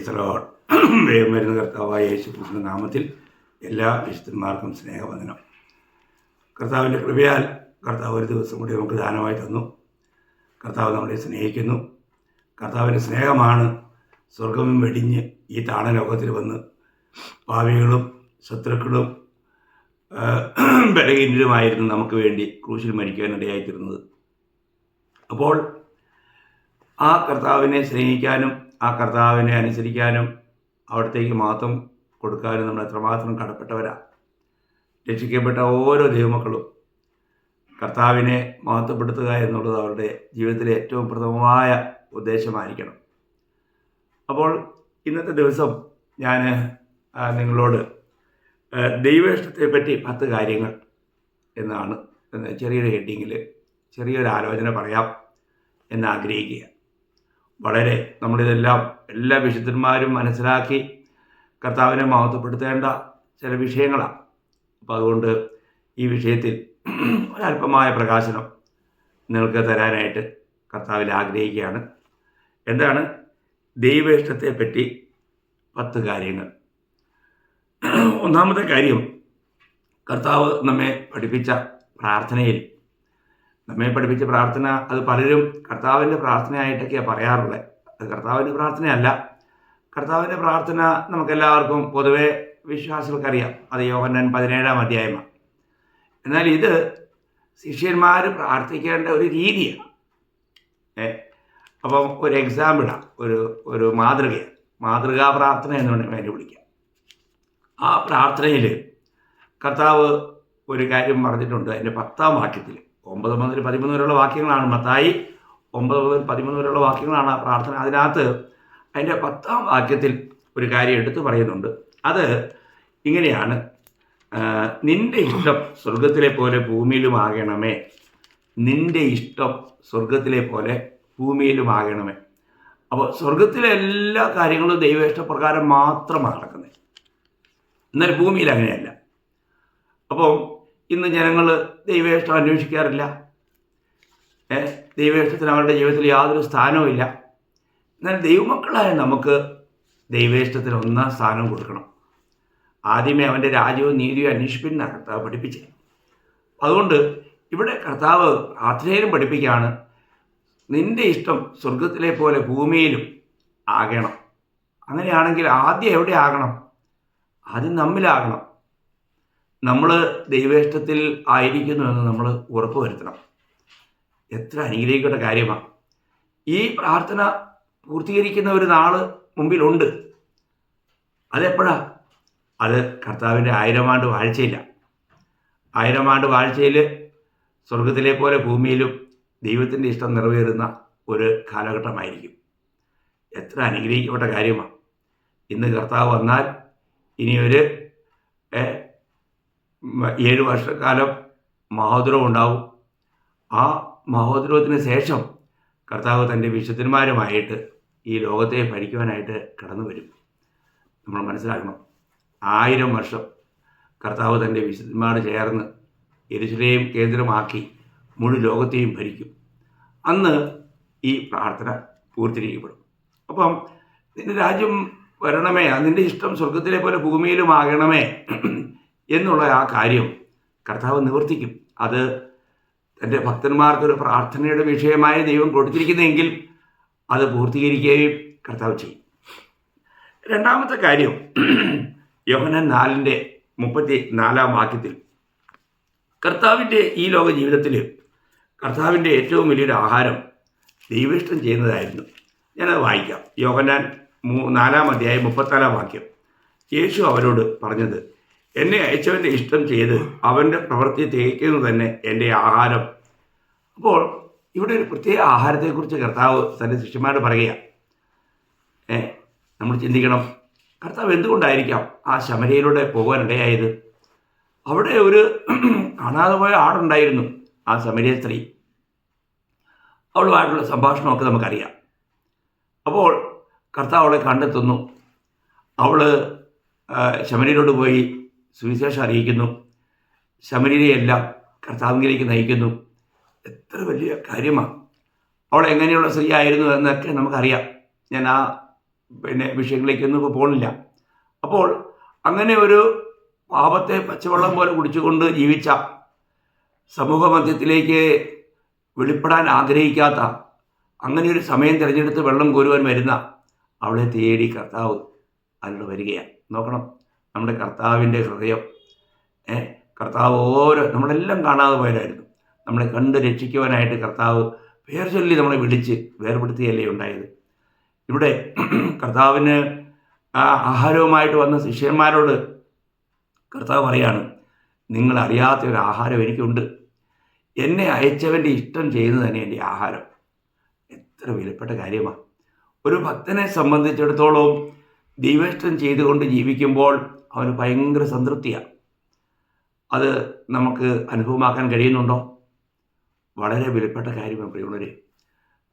ഈശ്വരോട് വേഗം വരുന്ന കർത്താവായ യേശു നാമത്തിൽ എല്ലാ വിശുദ്ധന്മാർക്കും സ്നേഹവന്ദനം. കർത്താവിന്റെ കൃപയാൽ കർത്താവ് ഒരു ദിവസം കൂടി നമുക്ക് ദാനമായി തന്നു. കർത്താവ് നമ്മളെ സ്നേഹിക്കുന്നു. കർത്താവിന്റെ സ്നേഹമാണ് സ്വർഗം വെടിഞ്ഞ് ഈ താണലോകത്തിൽ വന്ന് പാവികളും ശത്രുക്കളും ബലഹീനരുമായിരുന്നു നമുക്ക് വേണ്ടി ക്രൂശിൽ മരിക്കാനിടയായിത്തീരുന്നത് അപ്പോൾ ആ കർത്താവിനെ സ്നേഹിക്കാനും ആ കർത്താവിനെ അനുസരിക്കാനും അവിടത്തേക്ക് മാത്രം കൊടുക്കാനും നമ്മൾ എത്രമാത്രം കടപ്പെട്ടവരാണ് രക്ഷിക്കപ്പെട്ട ഓരോ ദൈവമക്കളും കർത്താവിനെ മഹത്വപ്പെടുത്തുക എന്നുള്ളത് അവരുടെ ജീവിതത്തിലെ ഏറ്റവും പ്രഥമമായ ഉദ്ദേശമായിരിക്കണം. അപ്പോൾ ഇന്നത്തെ ദിവസം ഞാൻ നിങ്ങളോട് ആ, ദൈവേഷ്ടത്തെ പറ്റി പത്ത് കാര്യങ്ങൾ എന്നാണ്. എന്ന് ചെറിയൊരു ഹെഡിങ്ങിൽ ചെറിയൊരു ആലോചന പറയാം എന്ന് ആഗ്രഹിക്കുക വളരെ നമ്മളിതെല്ലാം എല്ലാ വിശുദ്ധന്മാരും മനസ്സിലാക്കി കർത്താവിനെ മഹത്വപ്പെടുത്തേണ്ട ചില വിഷയങ്ങളാണ്. അപ്പോൾ അതുകൊണ്ട് ഈ വിഷയത്തിൽ ഒരല്പമായ പ്രകാശനം നിങ്ങൾക്ക് തരാനായിട്ട് കർത്താവിൽ ആഗ്രഹിക്കുകയാണ്. എന്താണ്? ദൈവേഷ്ടത്തെപ്പറ്റി പത്ത് കാര്യങ്ങൾ. ഒന്നാമത്തെ കാര്യം കർത്താവ് നമ്മെ പഠിപ്പിച്ച പ്രാർത്ഥനയിൽ നമ്മെ പഠിപ്പിച്ച പ്രാർത്ഥന അത് പലരും കർത്താവിന്റെ പ്രാർത്ഥനയായിട്ടൊക്കെയാണ് പറയാറുള്ളത് അത് കർത്താവിന്റെ പ്രാർത്ഥനയല്ല. കർത്താവിന്റെ പ്രാർത്ഥന നമുക്കെല്ലാവർക്കും പൊതുവെ വിശ്വാസികൾക്കറിയാം. അത് യോഹന്നാൻ പതിനേഴാം അധ്യായമാണ്. എന്നാൽ ഇത് ശിഷ്യന്മാർ പ്രാർത്ഥിക്കേണ്ട ഒരു രീതിയാണ്. അപ്പം ഒരു എക്സാമ്പിളാണ് ഒരു ഒരു മാതൃകയാണ്. മാതൃകാ പ്രാർത്ഥന എന്ന് വേണമെങ്കിൽ വിളിക്കാം. ആ പ്രാർത്ഥനയിൽ കർത്താവ് ഒരു കാര്യം പറഞ്ഞിട്ടുണ്ട് അതിന്റെ പത്താം വാക്യത്തിൽ ഒമ്പത് മുതൽ പതിമൂന്ന് വരെയുള്ള വാക്യങ്ങളാണ് മത്തായി. ഒമ്പത് മുതൽ പതിമൂന്ന് വരെയുള്ള വാക്യങ്ങളാണ് ആ പ്രാർത്ഥന. അതിനകത്ത് അതിന്റെ പത്താം വാക്യത്തിൽ ഒരു കാര്യം എടുത്തു പറയുന്നുണ്ട്. അത് ഇങ്ങനെയാണ്. നിന്റെ ഇഷ്ടം സ്വർഗത്തിലെ പോലെ ഭൂമിയിലുമാകണമേ. നിന്റെ ഇഷ്ടം സ്വർഗത്തിലെ പോലെ ഭൂമിയിലുമാകണമേ. അപ്പോൾ സ്വർഗത്തിലെ എല്ലാ കാര്യങ്ങളും ദൈവ ഇഷ്ടപ്രകാരം മാത്രമാണ് നടക്കുന്നത്. എന്നാൽ ഭൂമിയിൽ അങ്ങനെയല്ല. അപ്പം ഇന്ന് ജനങ്ങൾ ദൈവേഷ്ടം അന്വേഷിക്കാറില്ല. ദൈവേഷ്ടത്തിന് അവരുടെ ജീവിതത്തിൽ യാതൊരു സ്ഥാനവുമില്ല. എന്നാൽ ദൈവമക്കളായ നമുക്ക് ദൈവേഷ്ടത്തിന് ഒന്നാം സ്ഥാനം കൊടുക്കണം. ആദ്യമേ അവന്റെ രാജ്യവും നീതിയും അന്വേഷിപ്പിന്നാണ് കർത്താവ് പഠിപ്പിച്ചത്. അതുകൊണ്ട് ഇവിടെ കർത്താവ് പ്രാർത്ഥനയിലും പഠിപ്പിക്കുകയാണ് നിന്റെ ഇഷ്ടം സ്വർഗത്തിലെ പോലെ ഭൂമിയിലും ആകണം. അങ്ങനെയാണെങ്കിൽ ആദ്യം എവിടെ ആകണം? ആദ്യം നമ്മിലാകണം. നമ്മൾ ദൈവേഷ്ടത്തിൽ ആയിരിക്കുന്നു എന്ന് നമ്മൾ ഉറപ്പ് വരുത്തണം. എത്ര അനുഗ്രഹിക്കേണ്ട കാര്യമാണ് ഈ പ്രാർത്ഥന പൂർത്തീകരിക്കുന്ന ഒരു നാൾ മുമ്പിലുണ്ട്. അതെപ്പോഴാ? അത് കർത്താവിന്റെ ആയിരം ആണ്ട് വാഴ്ചയില്ല. ആയിരം ആണ്ട് വാഴ്ചയിൽ സ്വർഗത്തിലെ പോലെ ഭൂമിയിലും ദൈവത്തിന്റെ ഇഷ്ടം നിറവേറുന്ന ഒരു കാലഘട്ടമായിരിക്കും. എത്ര അനുഗ്രഹിക്കപ്പെട്ട കാര്യമാണ് ഇന്ന് കർത്താവ് വന്നാൽ ഇനിയൊരു ഏഴ് വർഷക്കാലം മഹോദരവും ഉണ്ടാവും. ആ മഹോദരവത്തിന് ശേഷം കർത്താവ് തന്റെ വിശുദ്ധന്മാരുമായിട്ട് ഈ ലോകത്തെ ഭരിക്കുവാനായിട്ട് കടന്നു വരും. നമ്മൾ മനസ്സിലാക്കണം. ആയിരം വർഷം കർത്താവ് തന്റെ വിശുദ്ധന്മാർ ചേർന്ന് എരിശിലെയും കേന്ദ്രമാക്കി മുഴു ലോകത്തെയും ഭരിക്കും. അന്ന് ഈ പ്രാർത്ഥന പൂർത്തിരിക്കപ്പെടും അപ്പം നിന്റെ രാജ്യം വരണമേ അതിന്റെ ഇഷ്ടം സ്വർഗത്തിലെ പോലെ ഭൂമിയിലും ആകണമേ എന്നുള്ള ആ കാര്യം കർത്താവ് നിവർത്തിക്കും. അത് തന്റെ ഭക്തന്മാർക്കൊരു പ്രാർത്ഥനയുടെ വിഷയമായി ദൈവം കൊടുത്തിരിക്കുന്നെങ്കിൽ അത് പൂർത്തീകരിക്കുകയും കർത്താവ് ചെയ്യും. രണ്ടാമത്തെ കാര്യം യോഹനൻ നാലിന്റെ മുപ്പത്തി നാലാം വാക്യത്തിൽ കർത്താവിന്റെ ഈ ലോക ജീവിതത്തിൽ കർത്താവിന്റെ ഏറ്റവും വലിയൊരു ആഹാരം ദൈവേഷ്ടം ചെയ്യുന്നതായിരുന്നു. ഞാനത് വായിക്കാം. യോഹനാൻ മൂ നാലാം അധ്യായം മുപ്പത്തിനാലാം വാക്യം. യേശു അവരോട് പറഞ്ഞത് എന്നെ അയച്ചവന്റെ ഇഷ്ടം ചെയ്ത് അവന്റെ പ്രവൃത്തി തേക്കുന്നു തന്നെ എന്റെ ആഹാരം. അപ്പോൾ ഇവിടെ ഒരു പ്രത്യേക ആഹാരത്തെക്കുറിച്ച് കർത്താവ് തന്റെ ശിഷ്യന്മാരോട് പറയുകയാണ്. ഏ നമ്മൾ ചിന്തിക്കണം. കർത്താവ് എന്തുകൊണ്ടായിരിക്കാം ആ ശമരയിലൂടെ പോകാനിടയായത്? അവിടെ ഒരു കാണാതെ പോയ ആടുണ്ടായിരുന്നു ആ സമരിയ സ്ത്രീ. അവളുമായിട്ടുള്ള സംഭാഷണമൊക്കെ നമുക്കറിയാം. അപ്പോൾ കർത്താവ് അവളെ കണ്ടെത്തുന്നു. അവൾ ശമരിയിലോട്ട് പോയി സുവിശേഷം അറിയിക്കുന്നു. ശമരിനെയെല്ലാം കർത്താവിലേക്ക് നയിക്കുന്നു. എത്ര വലിയ കാര്യമാണ്. അവൾ എങ്ങനെയുള്ള സ്ത്രീ ആയിരുന്നു എന്നൊക്കെ നമുക്കറിയാം. ഞാൻ ആ പിന്നെ വിഷയങ്ങളിലേക്കൊന്നും ഇപ്പോൾ പോകുന്നില്ല അപ്പോൾ അങ്ങനെ ഒരു പാപത്തെ പച്ചവെള്ളം പോലെ കുടിച്ചുകൊണ്ട് ജീവിച്ച സമൂഹ മധ്യത്തിലേക്ക് വെളിപ്പെടാൻ ആഗ്രഹിക്കാത്ത അങ്ങനെ ഒരു സമയം തിരഞ്ഞെടുത്ത് വെള്ളം കോരുവാൻ വരുന്ന അവളെ തേടി കർത്താവ് അതിലൂടെ വരികയാണ്. നോക്കണം. നമ്മുടെ കർത്താവിന്റെ ഹൃദയം കർത്താവ് ഓരോ നമ്മളെല്ലാം കാണാതെ പോയതായിരുന്നു. നമ്മളെ കണ്ട് രക്ഷിക്കുവാനായിട്ട് കർത്താവ് പേർ ചൊല്ലി നമ്മളെ വിളിച്ച് വേർപെടുത്തിയല്ലേ ഉണ്ടായത്. ഇവിടെ കർത്താവിന് ആഹാരവുമായിട്ട് വന്ന ശിഷ്യന്മാരോട് കർത്താവ് പറയാണ് നിങ്ങൾ അറിയാത്ത ഒരു ആഹാരം എനിക്കുണ്ട്. എന്നെ അയച്ചവന്റെ ഇഷ്ടം ചെയ്യുന്നത് തന്നെ എന്റെ ആഹാരം. എത്ര വിലപ്പെട്ട കാര്യമാണ് ഒരു ഭക്തനെ സംബന്ധിച്ചിടത്തോളം ദൈവേഷ്ടം ചെയ്തുകൊണ്ട് ജീവിക്കുമ്പോൾ അവന് ഭയങ്കര സംതൃപ്തിയാണ് അത് നമുക്ക് അനുഭവമാക്കാൻ കഴിയുന്നുണ്ടോ? വളരെ വിലപ്പെട്ട കാര്യമാണ് പ്രിയമുള്ളവരെ.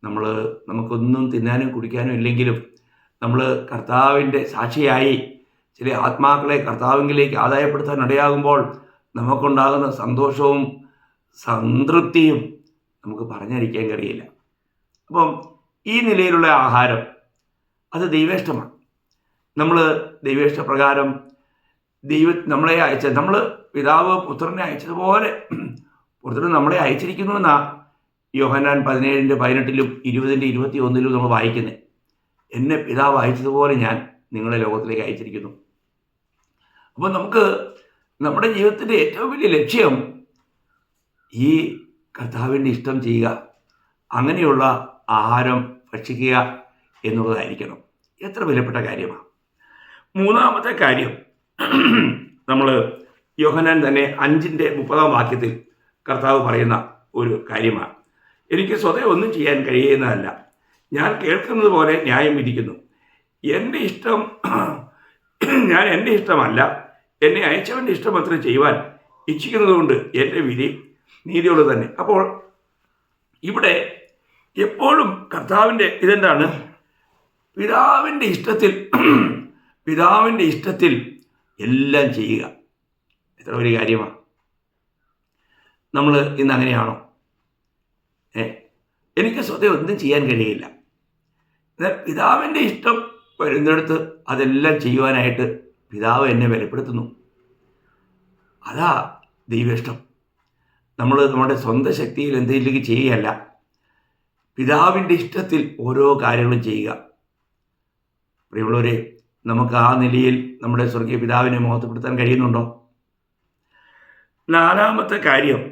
നമ്മൾ നമുക്കൊന്നും തിന്നാനും കുടിക്കാനും ഇല്ലെങ്കിലും നമ്മൾ കർത്താവിന്റെ സാക്ഷിയായി ചില ആത്മാക്കളെ കർത്താവിലേക്ക് ആദായപ്പെടുത്താൻ ഇടയാകുമ്പോൾ നമുക്കുണ്ടാകുന്ന സന്തോഷവും സംതൃപ്തിയും നമുക്ക് പറഞ്ഞറിയിക്കാൻ കഴിയില്ല. അപ്പം ഈ നിലയിലുള്ള ആഹാരം അത് ദൈവേഷ്ടമാണ്. നമ്മൾ ദൈവേഷ്ടപ്രകാരം ദൈവ നമ്മളെ അയച്ച നമ്മൾ പിതാവ് പുത്രനെ അയച്ചതുപോലെ പുത്രൻ നമ്മളെ അയച്ചിരിക്കുന്നു എന്നാ യോഹനാൻ പതിനേഴിന്റെ പതിനെട്ടിലും ഇരുപതിന്റെ ഇരുപത്തി ഒന്നിലും നമ്മൾ വായിക്കുന്നത് എന്നെ പിതാവ് അയച്ചതുപോലെ ഞാൻ നിങ്ങളെ ലോകത്തിലേക്ക് അയച്ചിരിക്കുന്നു. അപ്പോൾ നമുക്ക് നമ്മുടെ ജീവിതത്തിന്റെ ഏറ്റവും വലിയ ലക്ഷ്യം ഈ കർത്താവിന്റെ ഇഷ്ടം ചെയ്യുക അങ്ങനെയുള്ള ആഹാരം ഭക്ഷിക്കുക എന്നുള്ളതായിരിക്കണം. എത്ര വിലപ്പെട്ട കാര്യമാണ് മൂന്നാമത്തെ കാര്യം. നമ്മൾ യോഹനാൻ തന്നെ അഞ്ചിന്റെ മുപ്പതാം വാക്യത്തിൽ കർത്താവ് പറയുന്ന ഒരു കാര്യമാണ്. എനിക്ക് സ്വതേ ഒന്നും ചെയ്യാൻ കഴിയുന്നതല്ല. ഞാൻ കേൾക്കുന്നത് പോലെ ന്യായം വിധിക്കുന്നു. എന്റെ ഇഷ്ടം ഞാൻ എന്റെ ഇഷ്ടമല്ല. എന്നെ അയച്ചവന്റെ ഇഷ്ടം അത്ര ചെയ്യുവാൻ ഇച്ഛിക്കുന്നതുകൊണ്ട് എന്റെ വിധി നീതിയുള്ളത് തന്നെ. അപ്പോൾ ഇവിടെ എപ്പോഴും കർത്താവിന്റെ ഇതെന്താണ്? പിതാവിന്റെ ഇഷ്ടത്തിൽ പിതാവിന്റെ ഇഷ്ടത്തിൽ എല്ലാം ചെയ്യുക. എത്ര വലിയ കാര്യമാണ്. നമ്മൾ ഇന്ന് അങ്ങനെയാണോ? ഏ? എനിക്ക് സ്വതേ ഒന്നും ചെയ്യാൻ കഴിയില്ല. എന്നാൽ പിതാവിന്റെ ഇഷ്ടം വരുന്നിടത്ത് അതെല്ലാം ചെയ്യുവാനായിട്ട് പിതാവ് എന്നെ ബലപ്പെടുത്തുന്നു. അതാ ദൈവ ഇഷ്ടം. നമ്മൾ നമ്മുടെ സ്വന്തം ശക്തിയിൽ എന്തെങ്കിലും ചെയ്യുകയല്ല. പിതാവിന്റെ ഇഷ്ടത്തിൽ ഓരോ കാര്യങ്ങളും ചെയ്യുക. പ്രിയമുള്ളവരെ നമുക്ക് ആ നിലയിൽ നമ്മുടെ സ്വർഗീയ പിതാവിനെ മോഹത്തപ്പെടുത്താൻ കഴിയുന്നുണ്ടോ? നാലാമത്തെ കാര്യം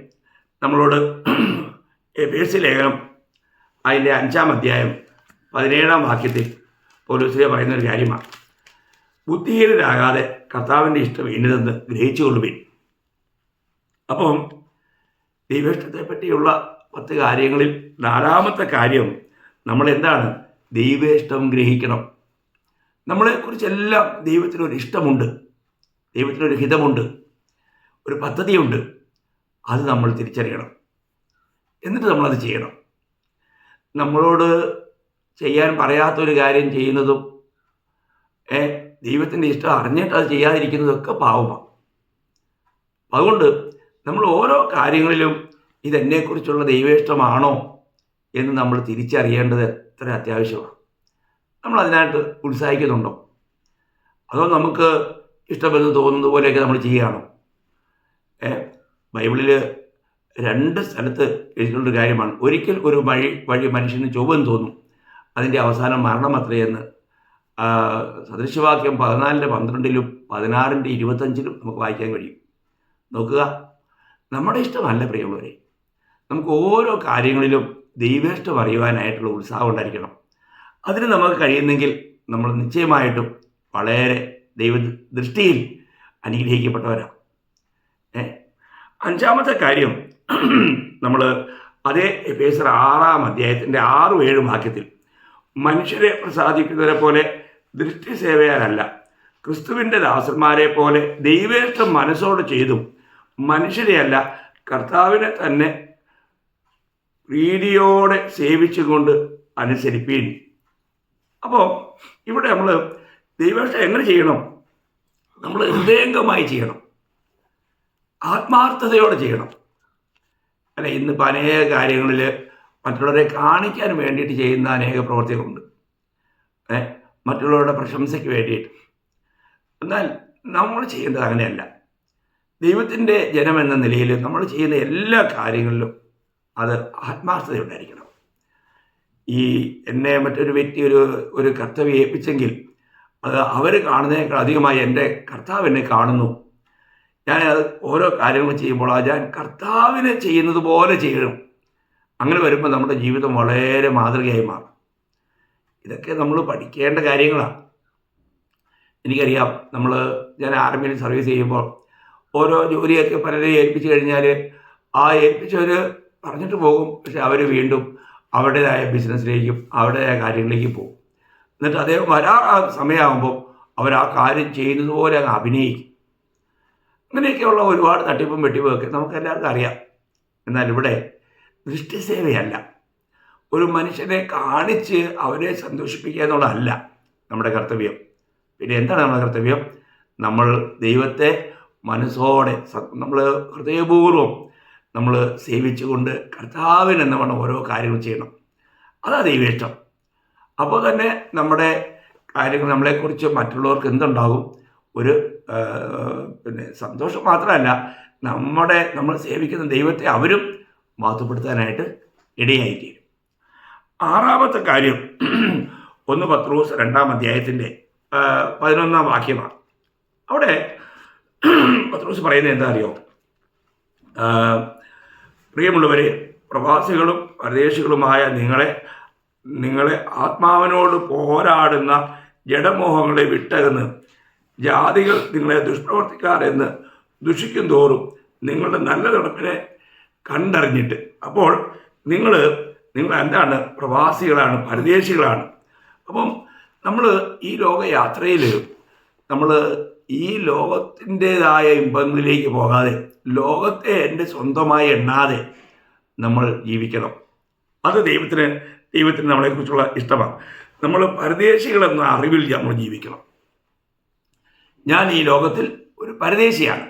നമ്മളോട് എഫേഴ്സ് ലേഖനം അതിന്റെ അഞ്ചാം അധ്യായം പതിനേഴാം വാക്യത്തിൽ പോലീസിലെ പറയുന്ന ഒരു കാര്യമാണ്. ബുദ്ധിഹീനരാകാതെ കർത്താവിന്റെ ഇഷ്ടം ഇന്നതെന്ന് ഗ്രഹിച്ചുകൊള്ളുവിൻ. അപ്പം ദൈവേഷ്ടത്തെ പറ്റിയുള്ള പത്ത് കാര്യങ്ങളിൽ നാലാമത്തെ കാര്യം നമ്മൾ എന്താണ് ദൈവേഷ്ടം ഗ്രഹിക്കണം. നമ്മളെക്കുറിച്ചെല്ലാം ദൈവത്തിനൊരു ഇഷ്ടമുണ്ട്. ദൈവത്തിനൊരു ഹിതമുണ്ട്. ഒരു പദ്ധതിയുണ്ട്. അത് നമ്മൾ തിരിച്ചറിയണം. എന്നിട്ട് നമ്മളത് ചെയ്യണം. നമ്മളോട് ചെയ്യാൻ പറയാത്തൊരു കാര്യം ചെയ്യുന്നതും ഏ ദൈവത്തിന്റെ ഇഷ്ടം അറിഞ്ഞിട്ട് അത് ചെയ്യാതിരിക്കുന്നതൊക്കെ പാവമാണ്. അതുകൊണ്ട് നമ്മൾ ഓരോ കാര്യങ്ങളിലും ഇതെന്നെക്കുറിച്ചുള്ള ദൈവേഷ്ടമാണോ എന്ന് നമ്മൾ തിരിച്ചറിയേണ്ടത് എത്ര അത്യാവശ്യമാണ്. നമ്മൾ അതിനായിട്ട് ഉത്സാഹിക്കുന്നുണ്ടോ? അതോ നമുക്ക് ഇഷ്ടമെന്ന് തോന്നുന്നത് പോലെയൊക്കെ നമ്മൾ ചെയ്യുകയാണോ? ബൈബിളിൽ രണ്ട് സ്ഥലത്ത് എഴുതിയിട്ടുള്ളൊരു കാര്യമാണ്. ഒരിക്കൽ ഒരു വഴി വഴി മനുഷ്യന് ചൊവ്വെന്ന് തോന്നും. അതിന്റെ അവസാനം മരണം അത്രയെന്ന് സദൃശവാക്യം പതിനാലിന്റെ പന്ത്രണ്ടിലും പതിനാറിന്റെ ഇരുപത്തഞ്ചിലും നമുക്ക് വായിക്കാൻ കഴിയും. നോക്കുക. നമ്മുടെ ഇഷ്ടമല്ല പ്രിയമുള്ളവരെ. നമുക്ക് ഓരോ കാര്യങ്ങളിലും ദൈവേഷ്ടം അറിയുവാനായിട്ടുള്ള ഉത്സാഹം ഉണ്ടായിരിക്കണം. അതിന് നമുക്ക് കഴിയുന്നെങ്കിൽ നമ്മൾ നിശ്ചയമായിട്ടും വളരെ ദൈവ ദൃഷ്ടിയിൽ അനുഗ്രഹിക്കപ്പെട്ടവരാണ്. അഞ്ചാമത്തെ കാര്യം നമ്മൾ അതേ എഫേസർ ആറാം അധ്യായത്തിന്റെ ആറും ഏഴും വാക്യത്തിൽ മനുഷ്യരെ പ്രസാദിക്കുന്നവരെ പോലെ ദൃഷ്ടി സേവയാലല്ല ക്രിസ്തുവിന്റെ ദാസന്മാരെ പോലെ ദൈവേഷ്ടം മനസ്സോട് ചെയ്തും മനുഷ്യരെയല്ല കർത്താവിനെ തന്നെ പ്രീതിയോടെ സേവിച്ചുകൊണ്ട് അനുസരിപ്പീൻ. അപ്പോൾ ഇവിടെ നമ്മൾ ദൈവേഷ്ടം എങ്ങനെ ചെയ്യണം? നമ്മൾ ഹൃദയംഗമായി ചെയ്യണം. ആത്മാർത്ഥതയോടെ ചെയ്യണം. അല്ല ഇന്നിപ്പോൾ അനേക കാര്യങ്ങളിൽ മറ്റുള്ളവരെ കാണിക്കാൻ വേണ്ടിയിട്ട് ചെയ്യുന്ന അനേക പ്രവർത്തികളുണ്ട്. മറ്റുള്ളവരുടെ പ്രശംസയ്ക്ക് വേണ്ടിയിട്ട്. എന്നാൽ നമ്മൾ ചെയ്യേണ്ടത് അങ്ങനെയല്ല. ദൈവത്തിന്റെ ജനം എന്ന നിലയിൽ നമ്മൾ ചെയ്യുന്ന എല്ലാ കാര്യങ്ങളിലും അത് ആത്മാർത്ഥതയുണ്ടായിരിക്കണം ഈ എന്നെ മറ്റൊരു വ്യക്തി ഒരു ഒരു കർത്തവ്യം ഏൽപ്പിച്ചെങ്കിൽ അത് അവർ കാണുന്നതിനേക്കാൾ അധികമായി എന്റെ കർത്താവ് എന്നെ കാണുന്നു. ഞാൻ അത് ഓരോ കാര്യങ്ങൾ ചെയ്യുമ്പോൾ ആ ഞാൻ കർത്താവിനെ ചെയ്യുന്നത് പോലെ ചെയ്യണം. അങ്ങനെ വരുമ്പോൾ നമ്മുടെ ജീവിതം വളരെ മാതൃകയായി മാറും. ഇതൊക്കെ നമ്മൾ പഠിക്കേണ്ട കാര്യങ്ങളാണ്. എനിക്കറിയാം നമ്മൾ ഞാൻ ആർമിയിൽ സർവീസ് ചെയ്യുമ്പോൾ ഓരോ ജോലിയൊക്കെ പലരെ ഏൽപ്പിച്ചു കഴിഞ്ഞാൽ ആ ഏൽപ്പിച്ചവർ പറഞ്ഞിട്ട് പോകും പക്ഷെ അവർ വീണ്ടും അവരുടേതായ ബിസിനസ്സിലേക്കും അവരുടേതായ കാര്യങ്ങളിലേക്കും പോകും. എന്നിട്ട് അദ്ദേഹം വരാ സമയമാകുമ്പോൾ അവർ ആ കാര്യം ചെയ്യുന്നത് പോലെ അങ്ങ് അഭിനയിക്കും. അങ്ങനെയൊക്കെയുള്ള ഒരുപാട് തട്ടിപ്പും വെട്ടിപ്പൊക്കെ നമുക്കെല്ലാവർക്കും അറിയാം. എന്നാൽ ഇവിടെ ദൃഷ്ടിസേവയല്ല. ഒരു മനുഷ്യനെ കാണിച്ച് അവരെ സന്തോഷിപ്പിക്കുക എന്നുള്ളതല്ല നമ്മുടെ കർത്തവ്യം. പിന്നെ എന്താണ് നമ്മുടെ കർത്തവ്യം? നമ്മൾ ദൈവത്തെ മനസ്സോടെ നമ്മൾ ഹൃദയപൂർവം നമ്മൾ സേവിച്ചുകൊണ്ട് കർത്താവിന് എന്ന ഓരോ കാര്യങ്ങൾ ചെയ്യണം. അതാ ദൈവേഷ്ടം അപ്പോൾ തന്നെ നമ്മുടെ കാര്യങ്ങൾ നമ്മളെക്കുറിച്ച് മറ്റുള്ളവർക്ക് എന്തുണ്ടാകും? ഒരു പിന്നെ സന്തോഷം മാത്രമല്ല നമ്മുടെ നമ്മൾ സേവിക്കുന്ന ദൈവത്തെ അവരും മാറ്റപ്പെടുത്താനായിട്ട് ഇടയായിത്തീരും. ആറാമത്തെ കാര്യം ഒന്ന് പത്രോസ് രണ്ടാം അധ്യായത്തിന്റെ പതിനൊന്നാം വാക്യമാണ്. അവിടെ പത്രോസ് പറയുന്നത് എന്താ അറിയോ? പ്രിയമുള്ളവരെ പ്രവാസികളും പരദേശികളുമായ നിങ്ങളെ നിങ്ങളെ ആത്മാവിനോട് പോരാടുന്ന ജഡമോഹങ്ങളെ വിട്ടകന്ന് ജാതികൾ നിങ്ങളെ ദുഷ്പ്രവർത്തിക്കാരെന്ന് ദുഷിക്കും തോറും നിങ്ങളുടെ നല്ല നടപ്പിനെ കണ്ടറിഞ്ഞിട്ട്. അപ്പോൾ നിങ്ങൾ നിങ്ങൾ എന്താണ്? പ്രവാസികളാണ് പരദേശികളാണ്. അപ്പം നമ്മൾ ഈ ലോകയാത്രയിൽ നമ്മൾ ഈ ലോകത്തിന്റെതായ ഇമ്പങ്ങളിലേക്ക് പോകാതെ ലോകത്തെ എന്റെ സ്വന്തമായി എണ്ണാതെ നമ്മൾ ജീവിക്കണം. അത് ദൈവത്തിന് ദൈവത്തിന് നമ്മളെക്കുറിച്ചുള്ള ഇഷ്ടമാണ്. നമ്മൾ പരദേശികളെന്ന അറിവിൽ നമ്മൾ ജീവിക്കണം. ഞാൻ ഈ ലോകത്തിൽ ഒരു പരദേശിയാണ്.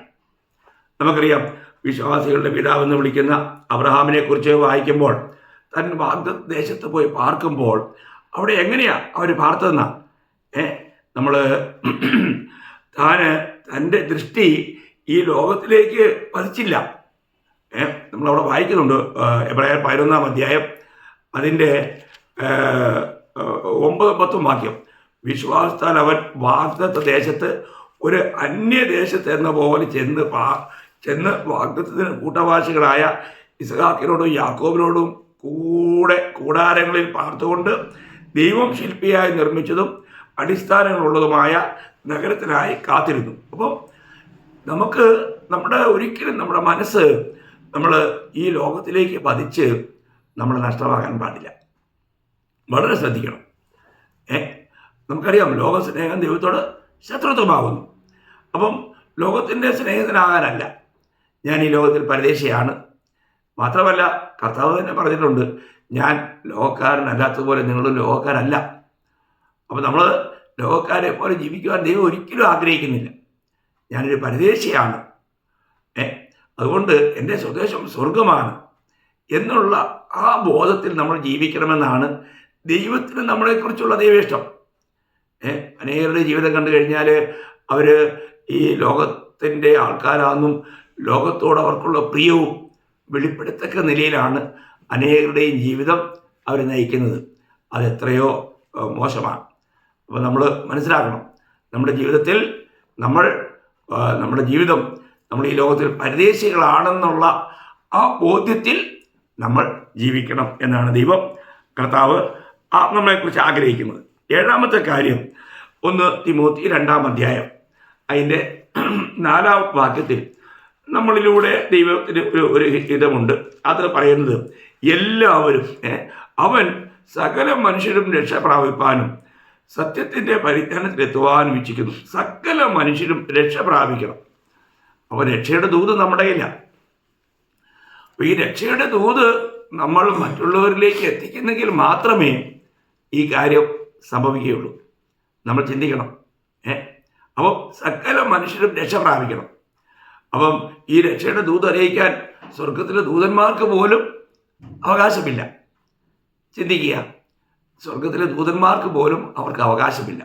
നമുക്കറിയാം വിശ്വാസികളുടെ പിതാവെന്ന് വിളിക്കുന്ന അബ്രഹാമിനെ കുറിച്ച് വായിക്കുമ്പോൾ തൻ വാഗ്ദ ദേശത്ത് പോയി പാർക്കുമ്പോൾ അവിടെ എങ്ങനെയാണ് അവർ പാർത്തതെന്നാണ് ഏ നമ്മൾ താന് തന്റെ ദൃഷ്ടി ഈ ലോകത്തിലേക്ക് പതിച്ചില്ല. നമ്മളവിടെ വായിക്കുന്നുണ്ട് എബ്രായർ പതിനൊന്നാം അധ്യായം അതിന്റെ ഒമ്പത് പത്തും വാക്യം. വിശ്വാസത്താൽ അവൻ വാഗ്ദത്ത ദേശത്ത് ഒരു അന്യദേശത്ത് എന്ന പോലെ ചെന്ന് പാ ചെന്ന് വാഗ്ദത്തത്തിന് കൂട്ടവാസികളായ ഇസഹാക്കിനോടും യാക്കോബിനോടും കൂടെ കൂടാരങ്ങളിൽ പാർത്തുകൊണ്ട് ദൈവം ശില്പിയായി നിർമ്മിച്ചതും അടിസ്ഥാനങ്ങളുള്ളതുമായ നഗരത്തിനായി കാത്തിരുന്നു. അപ്പോൾ നമുക്ക് നമ്മുടെ ഒരിക്കലും നമ്മുടെ മനസ്സ് നമ്മൾ ഈ ലോകത്തിലേക്ക് പതിച്ച് നമ്മൾ നഷ്ടമാകാൻ പാടില്ല. വളരെ ശ്രദ്ധിക്കണം. ഏ? നമുക്കറിയാം ലോക സ്നേഹം ദൈവത്തോട് ശത്രുത്വമാകുന്നു. അപ്പം ലോകത്തിന്റെ സ്നേഹിതനാകാനല്ല. ഞാൻ ഈ ലോകത്തിൽ പരദേശിയാണ്. മാത്രമല്ല കർത്താവ് തന്നെ പറഞ്ഞിട്ടുണ്ട് ഞാൻ ലോകക്കാരനല്ലാത്തതുപോലെ നിങ്ങളും ലോകക്കാരല്ല. അപ്പോൾ നമ്മൾ ലോകക്കാരെ പോലെ ജീവിക്കുവാൻ ദൈവം ഒരിക്കലും ആഗ്രഹിക്കുന്നില്ല. ഞാനൊരു പരദേശിയാണ്. ഏ അതുകൊണ്ട് എന്റെ സ്വദേശം സ്വർഗമാണ് എന്നുള്ള ആ ബോധത്തിൽ നമ്മൾ ജീവിക്കണമെന്നാണ് ദൈവത്തിന് നമ്മളെക്കുറിച്ചുള്ള ദൈവേഷ്ടം. ഏ അനേകരുടെ ജീവിതം കണ്ടു കഴിഞ്ഞാൽ അവർ ഈ ലോകത്തിന്റെ ആൾക്കാരാണെന്നും ലോകത്തോട് അവർക്കുള്ള പ്രിയവും വെളിപ്പെടുത്തക്ക നിലയിലാണ് അനേകരുടെയും ജീവിതം അവർ നയിക്കുന്നത്. അതെത്രയോ മോശമാണ്. അപ്പോൾ നമ്മൾ മനസ്സിലാക്കണം. നമ്മുടെ ജീവിതത്തിൽ നമ്മൾ നമ്മുടെ ജീവിതം നമ്മൾ ഈ ലോകത്തിൽ പരദേശികളാണെന്നുള്ള ആ ബോധ്യത്തിൽ നമ്മൾ ജീവിക്കണം എന്നാണ് ദൈവം കർത്താവ് നമ്മളെക്കുറിച്ച് ആഗ്രഹിക്കുന്നത്. ഏഴാമത്തെ കാര്യം ഒന്ന് തിമൂത്തി രണ്ടാം അധ്യായം. അതിന്റെ നാലാം വാക്യത്തിൽ നമ്മളിലൂടെ ദൈവത്തിന് ഒരു ഒരു ഹിതമുണ്ട്. അത് പറയുന്നത് എല്ലാവരും അവൻ സകല മനുഷ്യരും രക്ഷ പ്രാപിപ്പാനും സത്യത്തിന്റെ പരിജ്ഞാനത്തിലെത്തുവാനും ഇച്ഛിക്കുന്നു. സകല മനുഷ്യരും രക്ഷ പ്രാപിക്കണം. അപ്പോൾ രക്ഷയുടെ ദൂത് നമ്മുടെ ഇല്ല ഈ രക്ഷയുടെ ദൂത് നമ്മൾ മറ്റുള്ളവരിലേക്ക് എത്തിക്കുന്നെങ്കിൽ മാത്രമേ ഈ കാര്യം സംഭവിക്കുകയുള്ളൂ. നമ്മൾ ചിന്തിക്കണം. ഏ? അപ്പം സകല മനുഷ്യരും രക്ഷ പ്രാപിക്കണം. അപ്പം ഈ രക്ഷയുടെ ദൂത് അറിയിക്കാൻ സ്വർഗത്തിലെ ദൂതന്മാർക്ക് പോലും അവകാശമില്ല. ചിന്തിക്കുക. സ്വർഗത്തിലെ ദൂതന്മാർക്ക് പോലും അവർക്ക് അവകാശമില്ല.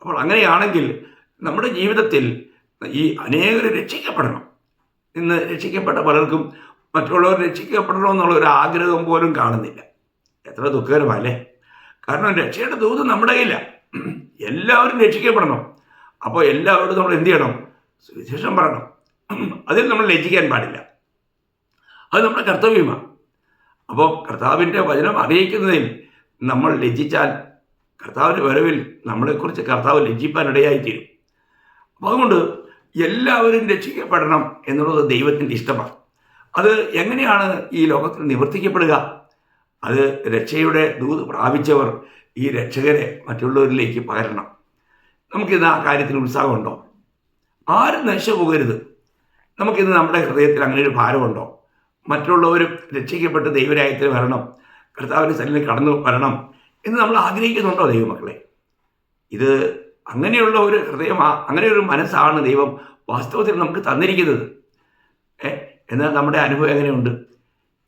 അപ്പോൾ അങ്ങനെയാണെങ്കിൽ നമ്മുടെ ജീവിതത്തിൽ ഈ അനേകർ രക്ഷിക്കപ്പെടണം. ഇന്ന് രക്ഷിക്കപ്പെട്ട പലർക്കും മറ്റുള്ളവർ രക്ഷിക്കപ്പെടണം എന്നുള്ള ഒരു ആഗ്രഹം പോലും കാണുന്നില്ല. എത്ര ദുഃഖകരമല്ലേ? കാരണം രക്ഷയുടെ ദൂത് നമ്മുടെ കയ്യില്ല. എല്ലാവരും രക്ഷിക്കപ്പെടണം. അപ്പോൾ എല്ലാവരോടും നമ്മൾ എന്ത് ചെയ്യണം? സുവിശേഷം പറയണം. അതിൽ നമ്മൾ ലജ്ജിക്കാൻ പാടില്ല. അത് നമ്മുടെ കർത്തവ്യമാണ്. അപ്പോൾ കർത്താവിന്റെ വചനം അറിയിക്കുന്നതിൽ നമ്മൾ ലജ്ജിച്ചാൽ കർത്താവിന്റെ വരവിൽ നമ്മളെക്കുറിച്ച് കർത്താവ് ലജ്ജിപ്പാനിടയായിത്തീരും. അപ്പോൾ അതുകൊണ്ട് എല്ലാവരും രക്ഷിക്കപ്പെടണം എന്നുള്ളത് ദൈവത്തിന്റെ ഇഷ്ടമാണ്. അത് എങ്ങനെയാണ് ഈ ലോകത്തിൽ നിവർത്തിക്കപ്പെടുക? അത് രക്ഷയുടെ ദൂത് പ്രാപിച്ചവർ ഈ രക്ഷകരെ മറ്റുള്ളവരിലേക്ക് പകരണം. നമുക്കിന്ന് ആ കാര്യത്തിൽ ഉത്സാഹമുണ്ടോ? ആരും നശിച്ചു പോകരുത് നമുക്കിന്ന് നമ്മുടെ ഹൃദയത്തിൽ അങ്ങനെ ഒരു ഭാരമുണ്ടോ? മറ്റുള്ളവരും രക്ഷിക്കപ്പെട്ട് ദൈവരായത്തിൽ വരണം. കർത്താവിന്റെ സന്നിധി കടന്നു വരണം എന്ന് നമ്മൾ ആഗ്രഹിക്കുന്നുണ്ടോ ദൈവമക്കളെ? ഇത് അങ്ങനെയുള്ള ഒരു ഹൃദയമാ അങ്ങനെ ഒരു മനസ്സാണ് ദൈവം വാസ്തവത്തിൽ നമുക്ക് തന്നിരിക്കുന്നത്. എന്നാൽ നമ്മുടെ അനുഭവം എങ്ങനെയുണ്ട്?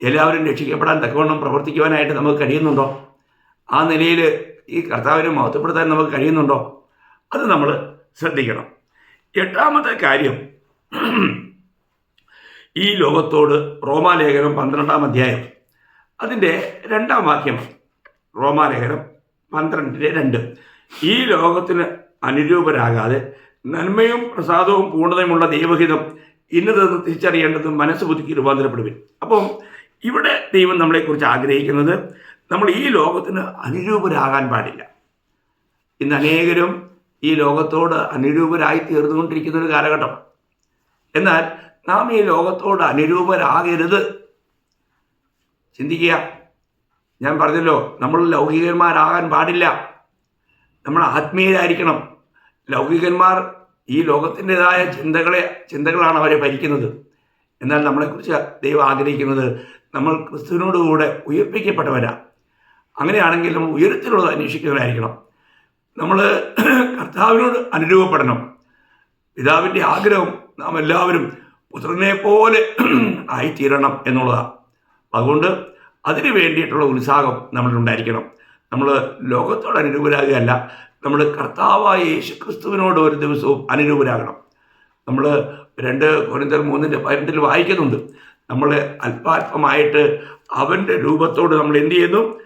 എല്ലാവരും രക്ഷിക്കപ്പെടാൻ തക്കവണ്ണം പ്രവർത്തിക്കുവാനായിട്ട് നമുക്ക് കഴിയുന്നുണ്ടോ? ആ നിലയിൽ ഈ കർത്താവിനെ മഹത്വപ്പെടുത്താൻ നമുക്ക് കഴിയുന്നുണ്ടോ? അത് നമ്മൾ ശ്രദ്ധിക്കണം. എട്ടാമത്തെ കാര്യം ഈ ലോകത്തോട് റോമാലേഖനം പന്ത്രണ്ടാം അധ്യായം അതിന്റെ രണ്ടാം വാക്യം റോമാലേഖനം പന്ത്രണ്ടിലെ രണ്ട്. ഈ ലോകത്തിന് അനുരൂപരാകാതെ നന്മയും പ്രസാദവും പൂർണതയുമുള്ള ദൈവഹിതം ഇന്നതെന്ന് തിരിച്ചറിയേണ്ടത് മനസ്സ് ബുദ്ധിക്ക് രൂപാന്തരപ്പെടുവിൻ. അപ്പം ഇവിടെ ദൈവം നമ്മളെക്കുറിച്ച് ആഗ്രഹിക്കുന്നത് നമ്മൾ ഈ ലോകത്തിന് അനുരൂപരാകാൻ പാടില്ല. ഇന്ന് അനേകരും ഈ ലോകത്തോട് അനുരൂപരായി തീർന്നുകൊണ്ടിരിക്കുന്ന ഒരു കാലഘട്ടം. എന്നാൽ നാം ഈ ലോകത്തോട് അനുരൂപരാകരുത് ചിന്തിക്കുക. ഞാൻ പറഞ്ഞല്ലോ നമ്മൾ ലൗകികന്മാരാകാൻ പാടില്ല. നമ്മൾ ആത്മീയരായിരിക്കണം. ലൗകികന്മാർ ഈ ലോകത്തിന്റെതായ ചിന്തകളെ ചിന്തകളാണ് അവരെ ഭരിക്കുന്നത്. എന്നാൽ നമ്മളെക്കുറിച്ച് ദൈവം ആഗ്രഹിക്കുന്നത് നമ്മൾ ക്രിസ്തുവിനോടുകൂടെ ഉയർപ്പിക്കപ്പെട്ടവരാ. അങ്ങനെയാണെങ്കിൽ നമ്മൾ ഉയരത്തിലുള്ളത് അന്വേഷിക്കുന്നവരായിരിക്കണം. നമ്മൾ കർത്താവിനോട് അനുരൂപപ്പെടണം. പിതാവിന്റെ ആഗ്രഹം നാം എല്ലാവരും പുത്രനെ പോലെ ആയിത്തീരണം എന്നുള്ളതാണ് അതുകൊണ്ട് അതിന് വേണ്ടിയിട്ടുള്ള ഉത്സാഹം നമ്മളുണ്ടായിരിക്കണം നമ്മൾ ലോകത്തോട് അനുരൂപരാകുകയല്ല നമ്മൾ കർത്താവായ യേശു ക്രിസ്തുവിനോട് ഒരു ദിവസവും അനുരൂപരാകണം. നമ്മൾ രണ്ട് കൊരിന്തർ മൂന്നിന്റെ പതിനെട്ടിൽ വായിക്കുന്നുണ്ട് നമ്മൾ അല്പാൽപമായിട്ട് അവന്റെ രൂപത്തോട് നമ്മൾ എന്ത് ചെയ്യുന്നു?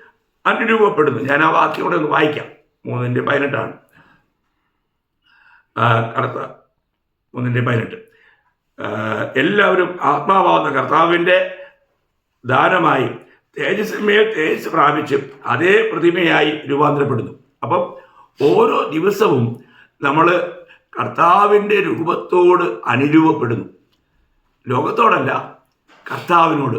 അനുരൂപപ്പെടുന്നു. ഞാൻ ആ വാക്യം കൂടെ ഒന്ന് വായിക്കാം. മൂന്നിന്റെ പതിനെട്ടാണ്. കറുത്ത മൂന്നിന്റെ പതിനെട്ട്. എല്ലാവരും ആത്മാവാകുന്ന കർത്താവിന്റെ ദാനമായി തേജസ്സിന്മേൽ തേജസ് പ്രാപിച്ച് അതേ പ്രതിമയായി രൂപാന്തരപ്പെടുന്നു. അപ്പം ഓരോ ദിവസവും നമ്മൾ കർത്താവിന്റെ രൂപത്തോട് അനുരൂപപ്പെടുന്നു. ലോകത്തോടല്ല കർത്താവിനോട്.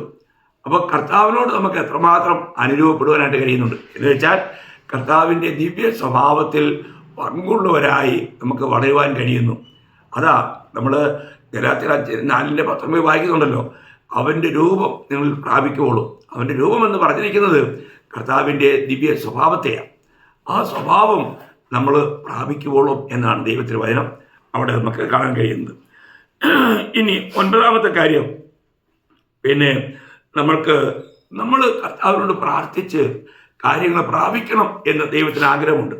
അപ്പോൾ കർത്താവിനോട് നമുക്ക് എത്രമാത്രം അനുരൂപപ്പെടുവാനായിട്ട് കഴിയുന്നുണ്ട്? എന്ന് വെച്ചാൽ കർത്താവിന്റെ ദിവ്യ സ്വഭാവത്തിൽ പങ്കുള്ളവരായി നമുക്ക് വളരുവാൻ കഴിയുന്നു. അതാ നമ്മൾ ഗലാത്തി നാലിന്റെ പത്തൊമ്പത് വായിക്കുന്നുണ്ടല്ലോ. അവന്റെ രൂപം നിങ്ങൾ പ്രാപിക്കുകയുള്ളൂ അവന്റെ രൂപം എന്ന് പറഞ്ഞിരിക്കുന്നത് കർത്താവിന്റെ ദിവ്യ സ്വഭാവത്തെയാണ്. ആ സ്വഭാവം നമ്മൾ പ്രാപിക്കുവോളും എന്നാണ് ദൈവത്തിന്റെ വചനം അവിടെ നമുക്ക് കാണാൻ കഴിയുന്നത്. ഇനി ഒൻപതാമത്തെ കാര്യം. പിന്നെ നമ്മൾക്ക് നമ്മൾ കർത്താവിനോട് പ്രാർത്ഥിച്ച് കാര്യങ്ങൾ പ്രാപിക്കണം എന്ന് ദൈവത്തിന് ആഗ്രഹമുണ്ട്.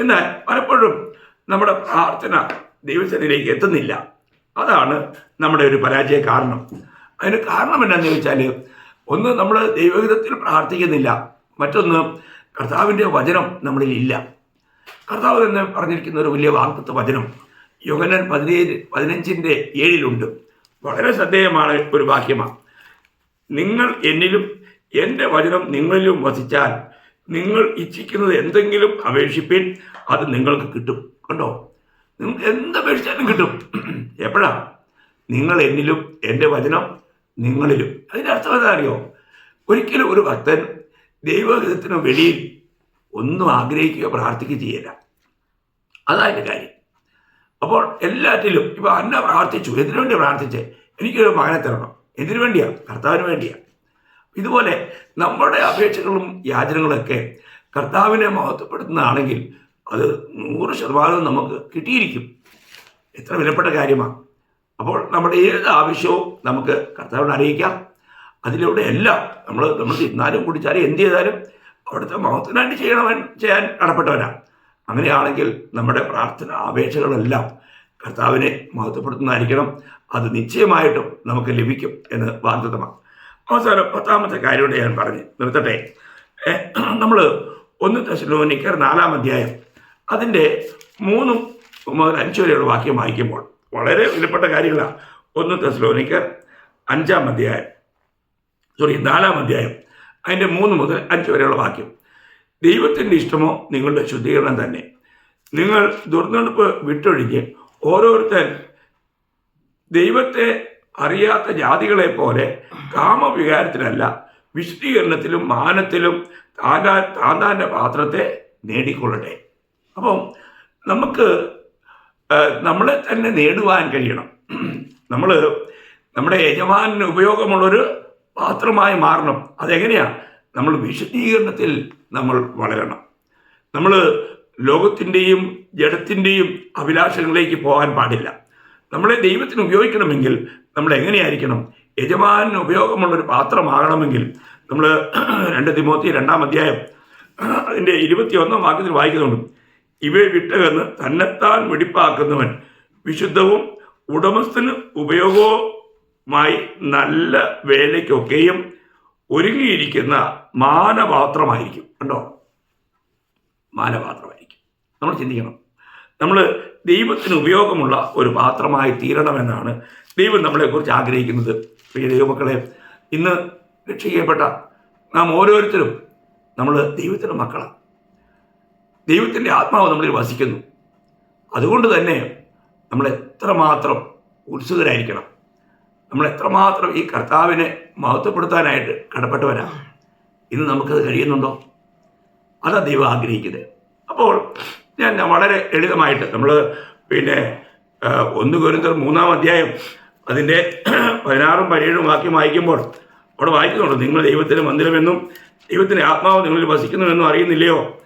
എന്നാൽ പലപ്പോഴും നമ്മുടെ പ്രാർത്ഥന ദൈവത്തിനിലേക്ക് എത്തുന്നില്ല. അതാണ് നമ്മുടെ ഒരു പരാജയ കാരണം. അതിന് കാരണം എന്താണെന്ന് ചോദിച്ചാൽ ഒന്ന് നമ്മൾ ദൈവഹിതത്തിൽ പ്രാർത്ഥിക്കുന്നില്ല. മറ്റൊന്ന് കർത്താവിന്റെ വചനം നമ്മളിൽ ഇല്ല. കർത്താവ് തന്നെ പറഞ്ഞിരിക്കുന്ന ഒരു വലിയ വാർത്തത്ത് വചനം യോഹനൻ പതിനേഴ് പതിനഞ്ചിന്റെ ഏഴിലുണ്ട്. വളരെ ശ്രദ്ധേയമാണ് ഒരു വാക്യമാണ് നിങ്ങൾ എന്നിലും എന്റെ വചനം നിങ്ങളിലും വസിച്ചാൽ നിങ്ങൾ ഇച്ഛിക്കുന്നത് എന്തെങ്കിലും അപേക്ഷിപ്പിൻ അത് നിങ്ങൾക്ക് കിട്ടും. കണ്ടോ? നിങ്ങൾക്ക് എന്തപേക്ഷിച്ചാലും കിട്ടും. എപ്പോഴാ? നിങ്ങൾ എന്നിലും എന്റെ വചനം നിങ്ങളിലും. അതിന്റെ അർത്ഥം എന്താ അറിയോ ഒരിക്കലും ഒരു ഭക്തൻ ദൈവഹിതത്തിന് വെളിയിൽ ഒന്നും ആഗ്രഹിക്കുകയോ പ്രാർത്ഥിക്കുകയോ ചെയ്യില്ല. അതാ എന്റെ കാര്യം. അപ്പോൾ എല്ലാറ്റിലും ഇപ്പോൾ അന്ന പ്രാർത്ഥിച്ചു. എന്തിനു വേണ്ടി പ്രാർത്ഥിച്ചേ? എനിക്കൊരു മകനെ തരണം. എന്തിനു വേണ്ടിയാ? കർത്താവിന് വേണ്ടിയാ. ഇതുപോലെ നമ്മുടെ അപേക്ഷകളും യാചനകളൊക്കെ കർത്താവിനെ മഹത്വപ്പെടുത്തുന്നതാണെങ്കിൽ അത് നൂറ് ശതമാനവും നമുക്ക് കിട്ടിയിരിക്കും. എത്ര വിലപ്പെട്ട കാര്യമാണ് അപ്പോൾ നമ്മുടെ ഏത് ആവശ്യവും നമുക്ക് കർത്താവിനെ അറിയിക്കാം. അതിലൂടെ എല്ലാം നമ്മൾ നമ്മൾ തിന്നാലും കുടിച്ചാലും എന്ത് ചെയ്താലും അവിടുത്തെ മഹത്വനായിട്ട് ചെയ്യണവൻ ചെയ്യാൻ കടപ്പെട്ടവനാണ് അങ്ങനെയാണെങ്കിൽ നമ്മുടെ പ്രാർത്ഥന അപേക്ഷകളെല്ലാം കർത്താവിനെ മഹത്വപ്പെടുത്തുന്നതായിരിക്കണം. അത് നിശ്ചയമായിട്ടും നമുക്ക് ലഭിക്കും എന്ന് വാഗ്ദത്തമാണ് അവസാനം പത്താമത്തെ കാര്യമുണ്ട് ഞാൻ പറഞ്ഞ്. നിർത്തട്ടെ. നമ്മൾ ഒന്ന് ദശലോനിക്കർ നാലാം അധ്യായം അതിന്റെ മൂന്നും അഞ്ച് വരെയുള്ള വാക്യം വായിക്കുമ്പോൾ വളരെ വിലപ്പെട്ട കാര്യങ്ങളാണ് ഒന്ന് തെസ്ലോനിക്കർ അഞ്ചാം അധ്യായം. സോറി നാലാം അധ്യായം. അതിന്റെ മൂന്ന് മുതൽ അഞ്ച് വരെയുള്ള വാക്യം. ദൈവത്തിന്റെ ഇഷ്ടമോ നിങ്ങളുടെ ശുദ്ധീകരണം തന്നെ. നിങ്ങൾ ദുർനടപ്പ് വിട്ടൊഴിഞ്ഞ് ഓരോരുത്തർ ദൈവത്തെ അറിയാത്ത ജാതികളെ പോലെ കാമവികാരത്തിലല്ല വിശദീകരണത്തിലും മാനത്തിലും താനാ താന്താന്റെ പാത്രത്തെ നേടിക്കൊള്ളട്ടെ. അപ്പം നമുക്ക് നമ്മളെ തന്നെ നേടുവാൻ കഴിയണം. നമ്മൾ നമ്മുടെ യജമാനന് ഉപയോഗമുള്ളൊരു പാത്രമായി മാറണം. അതെങ്ങനെയാണ് നമ്മൾ വിശദീകരണത്തിൽ നമ്മൾ വളരണം. നമ്മൾ ലോകത്തിന്റെയും ജഡത്തിന്റെയും അഭിലാഷങ്ങളിലേക്ക് പോകാൻ പാടില്ല. നമ്മളെ ദൈവത്തിന് ഉപയോഗിക്കണമെങ്കിൽ നമ്മൾ എങ്ങനെയായിരിക്കണം? യജമാനന് ഉപയോഗമുള്ളൊരു പാത്രമാകണമെങ്കിൽ നമ്മൾ രണ്ട് തിമോത്തി രണ്ടാം അധ്യായം അതിന്റെ ഇരുപത്തിയൊന്നാം വാക്യത്തിൽ വായിക്കുന്നുണ്ട്. ഇവയെ വിട്ടകന്ന് തന്നെത്താൻ വെടിപ്പാക്കുന്നവൻ വിശുദ്ധവും ഉടമസ്ഥന് ഉപയോഗവുമായി നല്ല വേലയ്ക്കൊക്കെയും ഒരുങ്ങിയിരിക്കുന്ന മാനപാത്രമായിരിക്കും. കണ്ടോ? മാനപാത്രമായിരിക്കും. നമ്മൾ ചിന്തിക്കണം. നമ്മൾ ദൈവത്തിന് ഉപയോഗമുള്ള ഒരു പാത്രമായി തീരണമെന്നാണ് ദൈവം നമ്മളെക്കുറിച്ച് ആഗ്രഹിക്കുന്നത്. പ്രിയ ദൈവമക്കളെ ഇന്ന് രക്ഷിക്കപ്പെട്ട നാം ഓരോരുത്തരും നമ്മൾ ദൈവത്തിന്റെ മക്കളാണ്. ദൈവത്തിന്റെ ആത്മാവ് നമ്മളിൽ വസിക്കുന്നു. അതുകൊണ്ട് തന്നെ നമ്മൾ എത്രമാത്രം ഉത്സുകരായിരിക്കണം. നമ്മൾ എത്രമാത്രം ഈ കർത്താവിനെ മഹത്വപ്പെടുത്താനായിട്ട് കടപ്പെട്ടവരാണ്. ഇന്ന് നമുക്കത് കഴിയുന്നുണ്ടോ? അതാ ദൈവം ആഗ്രഹിക്കുന്നത്. അപ്പോൾ ഞാൻ വളരെ ലളിതമായിട്ട് നമ്മൾ പിന്നെ ഒന്ന് കുരുത്തർ മൂന്നാം അധ്യായം അതിന്റെ പതിനാറും പതിനേഴും വാക്യം വായിക്കുമ്പോൾ അവിടെ വായിക്കുന്നുണ്ട് നിങ്ങൾ ദൈവത്തിന്റെ മന്ദിരമെന്നും ദൈവത്തിന്റെ ആത്മാവ് നിങ്ങളിൽ വസിക്കുന്നുവെന്നും അറിയുന്നില്ലയോ?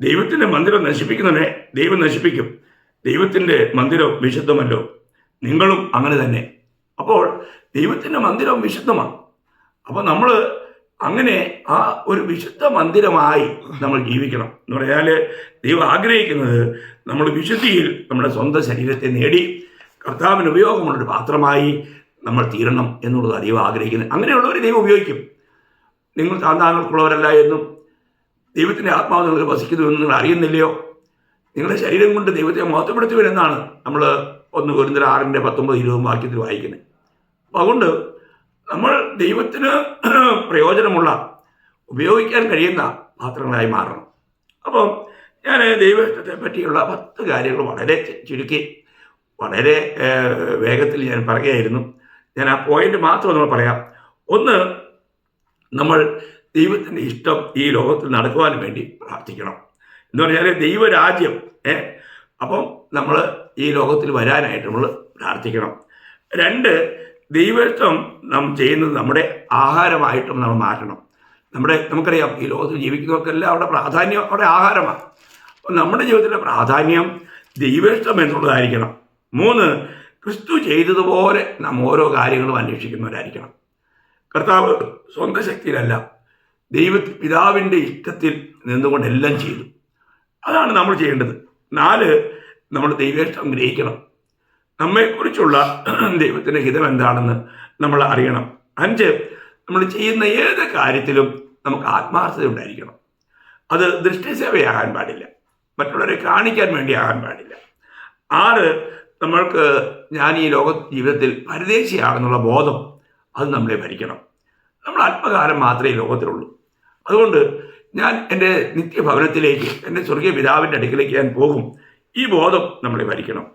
ദൈവത്തിന്റെ മന്ദിരം നശിപ്പിക്കുന്നതിനെ ദൈവം നശിപ്പിക്കും. ദൈവത്തിന്റെ മന്ദിരം വിശുദ്ധമല്ലോ. നിങ്ങളും അങ്ങനെ തന്നെ. അപ്പോൾ ദൈവത്തിന്റെ മന്ദിരം വിശുദ്ധമാണ്. അപ്പോൾ നമ്മൾ അങ്ങനെ ആ ഒരു വിശുദ്ധ മന്ദിരമായി നമ്മൾ ജീവിക്കണം. എന്ന് പറഞ്ഞാൽ ദൈവം ആഗ്രഹിക്കുന്നത് നമ്മൾ വിശുദ്ധിയിൽ നമ്മുടെ സ്വന്തം ശരീരത്തെ നേടി കർത്താവിന് ഉപയോഗമുള്ളൊരു പാത്രമായി നമ്മൾ തീരണം എന്നുള്ളത് ദൈവം ആഗ്രഹിക്കുന്നത്. അങ്ങനെയുള്ളവർ ദൈവം ഉപയോഗിക്കും. നിങ്ങൾ താന്താങ്ങൾക്കുള്ളവരല്ല എന്നും ദൈവത്തിന്റെ ആത്മാവ് നിങ്ങൾ വസിക്കുന്നു എന്ന് നിങ്ങൾ അറിയുന്നില്ലയോ? നിങ്ങളുടെ ശരീരം കൊണ്ട് ദൈവത്തെ മഹത്വപ്പെടുത്തുവരെന്നാണ് നമ്മൾ ഒന്ന് കുരുന്നര ആറിന്റെ പത്തൊമ്പത് ഇരുപതും വാക്യത്തിൽ വായിക്കുന്നത്. അപ്പം അതുകൊണ്ട് നമ്മൾ ദൈവത്തിന് പ്രയോജനമുള്ള ഉപയോഗിക്കാൻ കഴിയുന്ന പാത്രങ്ങളായി മാറണം. അപ്പം ഞാൻ ദൈവത്തെ പറ്റിയുള്ള പത്ത് കാര്യങ്ങൾ വളരെ ചുരുക്കി വളരെ വേഗത്തിൽ ഞാൻ പറയുകയായിരുന്നു. ഞാൻ ആ പോയിന്റ് മാത്രം നമ്മൾ പറയാം. ഒന്ന് നമ്മൾ ദൈവത്തിന്റെ ഇഷ്ടം ഈ ലോകത്തിൽ നടക്കുവാൻ വേണ്ടി പ്രാർത്ഥിക്കണം. എന്ന് പറഞ്ഞാൽ ദൈവരാജ്യം ഏ? അപ്പം നമ്മൾ ഈ ലോകത്തിൽ വരാനായിട്ട് നമ്മൾ പ്രാർത്ഥിക്കണം. രണ്ട് ദൈവത്വം നാം ചെയ്യുന്നത് നമ്മുടെ ആഹാരമായിട്ടും നമ്മൾ മാറ്റണം. നമ്മുടെ നമുക്കറിയാം ഈ ലോകത്തിൽ ജീവിക്കുന്നവർക്കെല്ലാം അവിടെ പ്രാധാന്യം അവിടെ ആഹാരമാണ്. നമ്മുടെ ജീവിതത്തിലെ പ്രാധാന്യം ദൈവേഷ്ടം എന്നുള്ളതായിരിക്കണം. മൂന്ന് ക്രിസ്തു ചെയ്തതുപോലെ നാം ഓരോ കാര്യങ്ങളും അന്വേഷിക്കുന്നവരായിരിക്കണം. കർത്താവ് സ്വന്തം ശക്തിയിലല്ല ദൈവ പിതാവിന്റെ ഇഷ്ടത്തിൽ നിന്നുകൊണ്ട് എല്ലാം ചെയ്തു. അതാണ് നമ്മൾ ചെയ്യേണ്ടത്. നാല് നമ്മൾ ദൈവേഷ്ടം ഗ്രഹിക്കണം. നമ്മെക്കുറിച്ചുള്ള ദൈവത്തിന്റെ ഹിതം എന്താണെന്ന് നമ്മൾ അറിയണം. അഞ്ച് നമ്മൾ ചെയ്യുന്ന ഏത് കാര്യത്തിലും നമുക്ക് ആത്മാർത്ഥത ഉണ്ടായിരിക്കണം. അത് ദൃഷ്ടിസേവയാകാൻ പാടില്ല. മറ്റുള്ളവരെ കാണിക്കാൻ വേണ്ടി ആകാൻ പാടില്ല. ആറ് നമ്മൾക്ക് ഞാൻ ഈ ലോക ജീവിതത്തിൽ പരദേശിയാണെന്നുള്ള ബോധം അത് നമ്മളെ ഭരിക്കണം. നമ്മൾ അല്പകാലം മാത്രമേ ലോകത്തിലുള്ളൂ. അതുകൊണ്ട് ഞാൻ എന്റെ നിത്യഭവനത്തിലേക്ക് എന്റെ സ്വർഗീയ പിതാവിന്റെ അടുക്കിലേക്ക് ഞാൻ പോകും. ഈ ബോധം നമ്മളെ ഭരിക്കണം.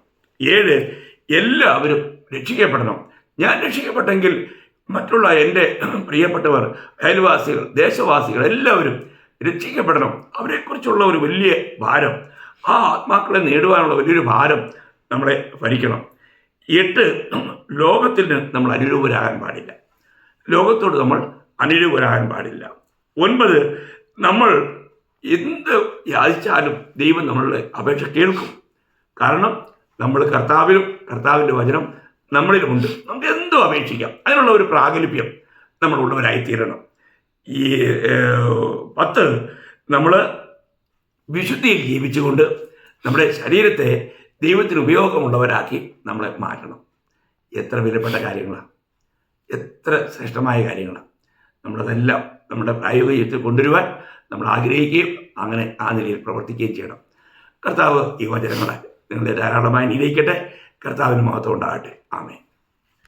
ഏഴ് എല്ലാവരും രക്ഷിക്കപ്പെടണം. ഞാൻ രക്ഷിക്കപ്പെട്ടെങ്കിൽ മറ്റുള്ള എന്റെ പ്രിയപ്പെട്ടവർ അയൽവാസികൾ ദേശവാസികൾ എല്ലാവരും രക്ഷിക്കപ്പെടണം. അവരെക്കുറിച്ചുള്ള ഒരു വലിയ ഭാരം ആ ആത്മാക്കളെ നേടുവാനുള്ള വലിയൊരു ഭാരം നമ്മളെ ഭരിക്കണം. എട്ട് ലോകത്തിന് നമ്മൾ അനുരൂപരാകാൻ പാടില്ല. ലോകത്തോട് നമ്മൾ അനുരൂപരാകാൻ പാടില്ല. ഒൻപത് നമ്മൾ എന്ത് യാചിച്ചാലും ദൈവം നമ്മളുടെ അപേക്ഷ കേൾക്കും. കാരണം നമ്മൾ കർത്താവിലും കർത്താവിന്റെ വചനം നമ്മളിലുമുണ്ട്. നമുക്ക് എന്തും അപേക്ഷിക്കാം. അതിനുള്ള ഒരു പ്രാഗൽഭ്യം നമ്മളുള്ളവരായിത്തീരണം. ഈ പത്ത് നമ്മൾ വിശുദ്ധിയിൽ ജീവിച്ചുകൊണ്ട് നമ്മുടെ ശരീരത്തെ ദൈവത്തിന് ഉപയോഗമുള്ളവരാക്കി നമ്മളെ മാറ്റണം. എത്ര വിലപ്പെട്ട കാര്യങ്ങളാണ് എത്ര ശ്രേഷ്ഠമായ കാര്യങ്ങളാണ് നമ്മളതെല്ലാം നമ്മുടെ പ്രായോഗിക ജീവിതത്തിൽ കൊണ്ടുവരുവാൻ നമ്മൾ ആഗ്രഹിക്കുകയും അങ്ങനെ ആ നിലയിൽ പ്രവർത്തിക്കുകയും ചെയ്യണം. കർത്താവ് ഈ വചനങ്ങളെ നിങ്ങളെ ധാരാളമായി നിലയിക്കട്ടെ കർത്താവിന് മഹത്വം ഉണ്ടാകട്ടെ. ആമേ